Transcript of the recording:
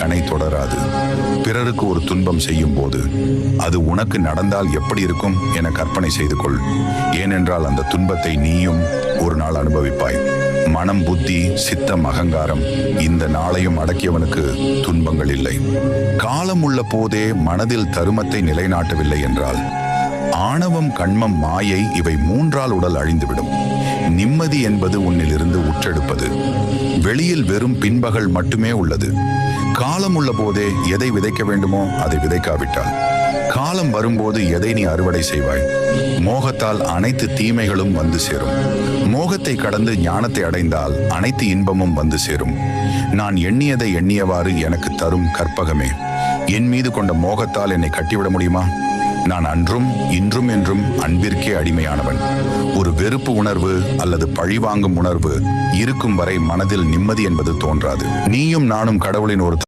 கனை தொடராது. பிறருக்கு ஒரு துன்பம் செய்யும் போது அது உனக்கு நடந்தால் எப்படி இருக்கும் என கற்பனை செய்து கொள். ஏனென்றால் அந்த துன்பத்தை நீயும் ஒரு நாள் அனுபவிப்பாய். மனம் புத்தி சித்தம் அகங்காரம் இந்த நாளையும் அடக்கியவனுக்கு துன்பங்கள் இல்லை. காலம் உள்ள போதே மனதில் தருமத்தை நிலைநாட்டவில்லை என்றால் ஆணவம் கண்மம் மாயை இவை மூன்றால் உடல் அழிந்துவிடும். நிம்மதி என்பது உன்னிலிருந்து உற்றெடுப்பது. வெளியில் வெறும் பின்பகல் மட்டுமே உள்ளது. காலம் உள்ள போதே எதை விதைக்க வேண்டுமோ அதை விதைக்காவிட்டால். காலம் வரும்போது எதை நீ அறுவடை செய்வாய்? மோகத்தால் அனைத்து தீமைகளும் வந்து சேரும். மோகத்தை கடந்து ஞானத்தை அடைந்தால் அனைத்து இன்பமும் வந்து சேரும். நான் எண்ணியதை எண்ணியவாறு எனக்கு தரும் கற்பகமே. என் மீது கொண்ட மோகத்தால் என்னை கட்டிவிட முடியுமா? நான் அன்றும் இன்றும் என்றும் அன்பிற்கே அடிமையானவன். ஒரு வெறுப்பு உணர்வு அல்லது பழிவாங்கும் உணர்வு இருக்கும் வரை மனதில் நிம்மதி என்பது தோன்றாது. நீயும் நானும் கடவுளின் ஒரு